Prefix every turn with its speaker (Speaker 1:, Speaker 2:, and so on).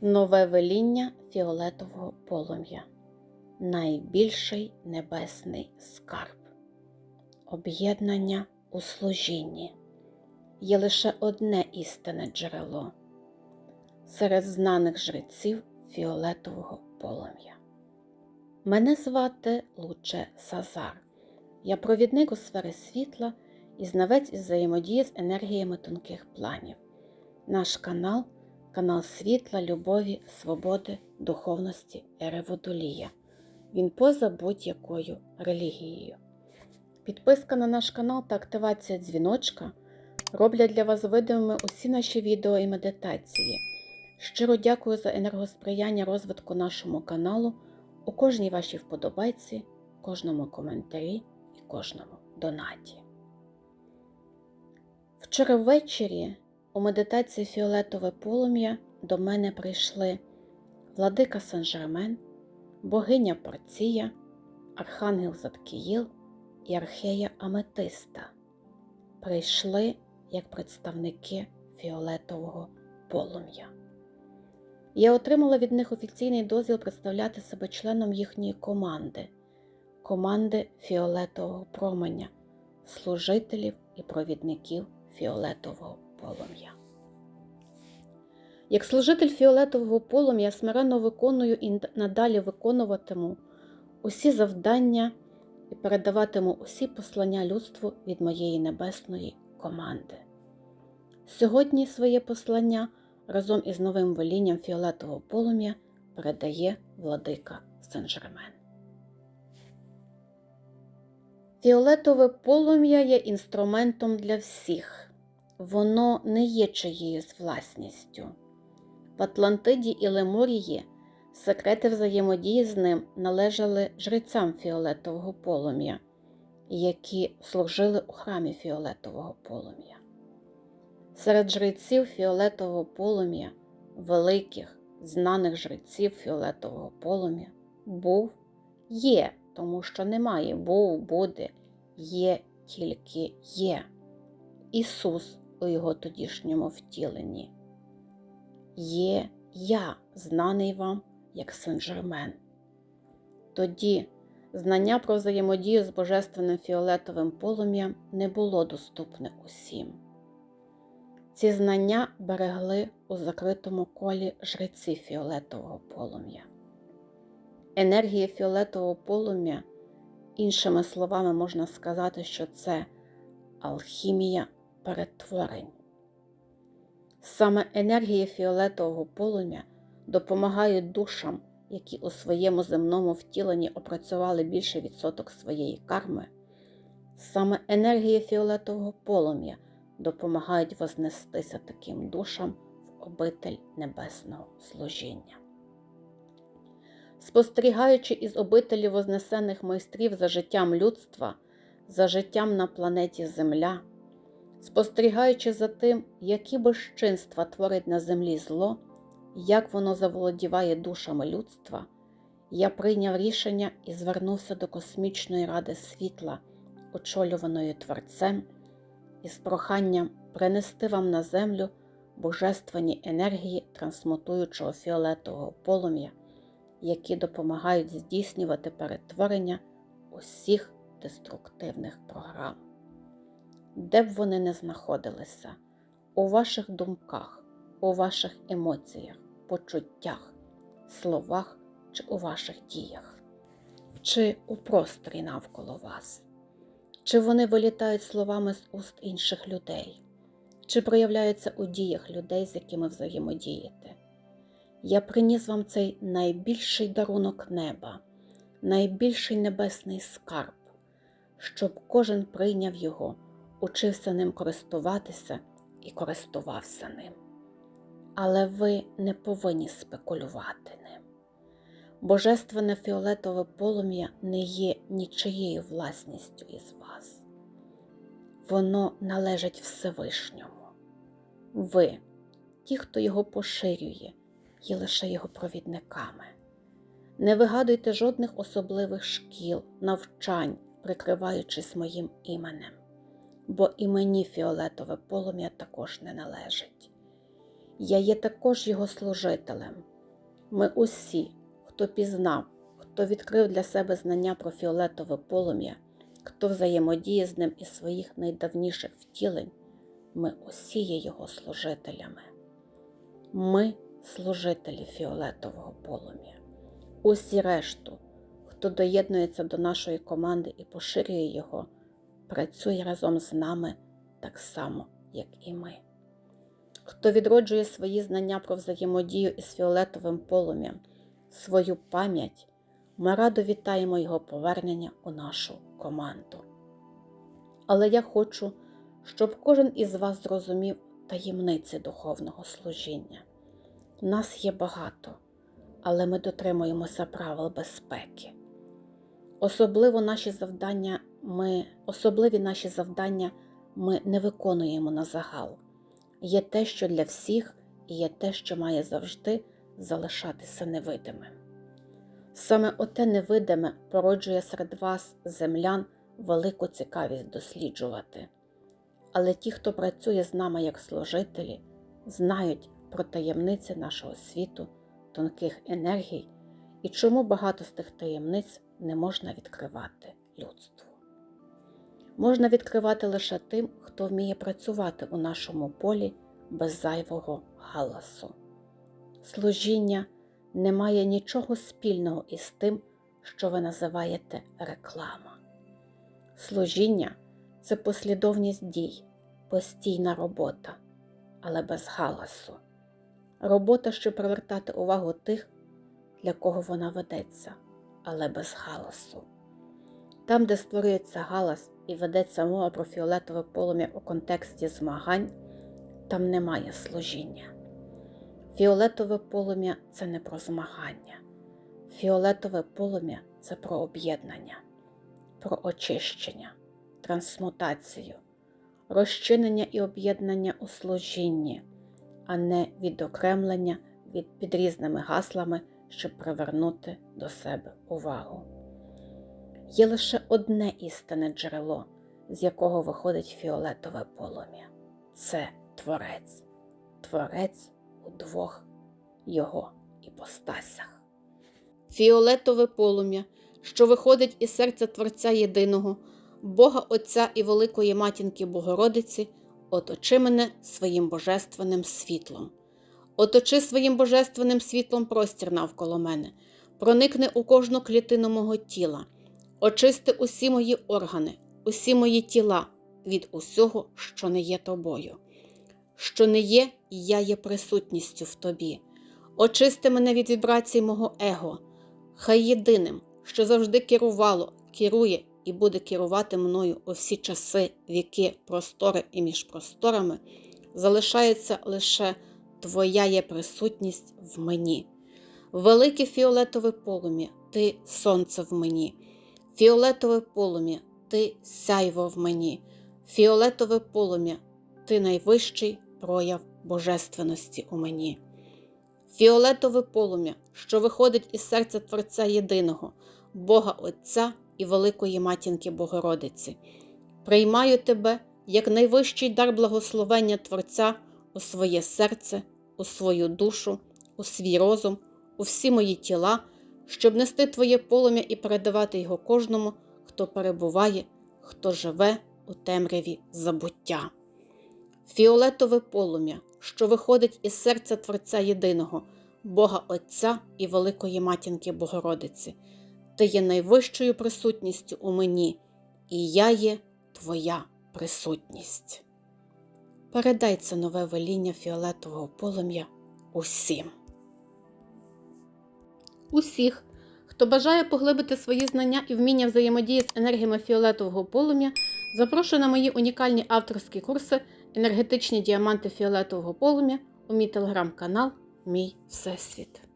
Speaker 1: Нове веління фіолетового полум'я. Найбільший небесний скарб. Об'єднання у служінні. Є лише одне істинне джерело серед знаних жреців фіолетового полум'я. Мене звати Луче Сазар. Я провідник у сфери світла і знавець із взаємодії з енергіями тонких планів. Наш канал канал світла, любові, свободи, духовності Ери Водолія. Він поза будь-якою релігією. Підписка на наш канал та активація дзвіночка роблять для вас видимими усі наші відео і медитації. Щиро дякую за енергосприяння розвитку нашому каналу у кожній вашій вподобайці, кожному коментарі і кожному донаті. Вчора ввечері у медитації Фіолетове полум'я до мене прийшли Владика Сен-Жермен, богиня Порція, Архангел Заткіїл і Архея Аметиста. Прийшли як представники фіолетового полум'я. Я отримала від них офіційний дозвіл представляти себе членом їхньої команди, команди фіолетового променя, служителів і провідників фіолетового полум'я. Як служитель фіолетового полум'я смиренно виконую і надалі виконуватиму усі завдання і передаватиму усі послання людству від моєї небесної команди. Сьогодні своє послання разом із новим волінням фіолетового полум'я передає владика Сен-Жермен. Фіолетове полум'я є інструментом для всіх. Воно не є чиєюсь власністю. В Атлантиді і Лемурії секрети взаємодії з ним належали жрецям фіолетового полум'я, які служили у храмі фіолетового полум'я. Серед жреців фіолетового полум'я, великих, знаних жреців фіолетового полум'я, був, є, тому що немає, був, буде, є, тільки є. Ісус у його тодішньому втіленні. Є я, знаний вам як Сен-Жермен. Тоді знання про взаємодію з божественним фіолетовим полум'ям не було доступне усім. Ці знання берегли у закритому колі жреці фіолетового полум'я. Енергія фіолетового полум'я, іншими словами, можна сказати, що це алхімія перетворень. Саме енергія фіолетового полум'я допомагає душам, які у своєму земному втіленні опрацювали більше відсоток своєї карми. Саме енергія фіолетового полум'я допомагають вознестися таким душам в обитель небесного служіння. Спостерігаючи із обителі вознесених майстрів за життям людства, за життям на планеті Земля, спостерігаючи за тим, які безчинства творить на землі зло, як воно заволодіває душами людства, я прийняв рішення і звернувся до Космічної ради світла, очолюваної Творцем, із проханням принести вам на землю божественні енергії трансмутуючого фіолетового полум'я, які допомагають здійснювати перетворення усіх деструктивних програм де б вони не знаходилися, у ваших думках, у ваших емоціях, почуттях, словах чи у ваших діях, чи у просторі навколо вас, чи вони вилітають словами з уст інших людей, чи проявляються у діях людей, з якими взаємодієте. Я приніс вам цей найбільший дарунок неба, найбільший небесний скарб, щоб кожен прийняв його учився ним користуватися і користувався ним. Але ви не повинні спекулювати ним. Божественне фіолетове полум'я не є нічиєю власністю із вас. Воно належить Всевишньому. Ви, ті, хто його поширює, є лише його провідниками. Не вигадуйте жодних особливих шкіл, навчань, прикриваючись моїм іменем бо і мені фіолетове полум'я також не належить. Я є також його служителем. Ми усі, хто пізнав, хто відкрив для себе знання про фіолетове полум'я, хто взаємодіє з ним із своїх найдавніших втілень, ми усі є його служителями. Ми служителі фіолетового полум'я. Усі решту, хто доєднується до нашої команди і поширює його, працює разом з нами так само, як і ми. Хто відроджує свої знання про взаємодію із фіолетовим полум'ям, свою пам'ять, ми радо вітаємо його повернення у нашу команду. Але я хочу, щоб кожен із вас зрозумів таємниці духовного служіння. Нас є багато, але ми дотримуємося правил безпеки. Особливо наші завдання ми, особливі наші завдання ми не виконуємо на загал. Є те, що для всіх, і є те, що має завжди залишатися невидимим. Саме оте невидиме породжує серед вас, землян, велику цікавість досліджувати. Але ті, хто працює з нами як служителі, знають про таємниці нашого світу, тонких енергій і чому багато з тих таємниць не можна відкривати людству. Можна відкривати лише тим, хто вміє працювати у нашому полі без зайвого галасу. Служіння не має нічого спільного із тим, що ви називаєте реклама. Служіння це послідовність дій, постійна робота, але без галасу. Робота, щоб привертати увагу тих, для кого вона ведеться, але без галасу. Там, де створюється галас і ведеться мова про фіолетове полум'я у контексті змагань, там немає служіння. Фіолетове полум'я це не про змагання. Фіолетове полум'я це про об'єднання, про очищення, трансмутацію, розчинення і об'єднання у служінні, а не відокремлення від під різними гаслами, щоб привернути до себе увагу. Є лише одне істинне джерело, з якого виходить фіолетове полум'я це Творець, Творець у двох його іпостасях. Фіолетове полум'я, що виходить із серця Творця Єдиного, Бога Отця і Великої Матінки Богородиці, оточи мене своїм божественним світлом. Оточи своїм божественним світлом простір навколо мене, проникни у кожну клітину мого тіла, очисти усі мої органи, усі мої тіла від усього, що не є тобою що не є, я є присутністю в тобі. Очисти мене від вібрацій мого его, хай єдиним, що завжди керувало, керує і буде керувати мною у всі часи, віки, простори і між просторами, залишається лише Твоя є присутність в мені. Велике фіолетове полум'я, ти сонце в мені, фіолетове полум'я, ти сяйво в мені, фіолетове полум'я, ти найвищий прояв божественності у мені. Фіолетове полум'я, що виходить із серця Творця Єдиного, Бога Отця і Великої Матінки Богородиці. Приймаю тебе як найвищий дар благословення Творця у своє серце, у свою душу, у свій розум, у всі мої тіла, щоб нести Твоє полум'я і передавати його кожному, хто перебуває, хто живе у темряві забуття фіолетове полум'я, що виходить із серця Творця Єдиного, Бога Отця і Великої Матінки Богородиці. Ти є найвищою присутністю у мені, і я є Твоя присутність. Передай це нове веління фіолетового полум'я усім. Усіх, хто бажає поглибити свої знання і вміння взаємодії з енергіями фіолетового полум'я, запрошую на мої унікальні авторські курси енергетичні діаманти фіолетового полум'я у мій телеграм-канал Мій Всесвіт.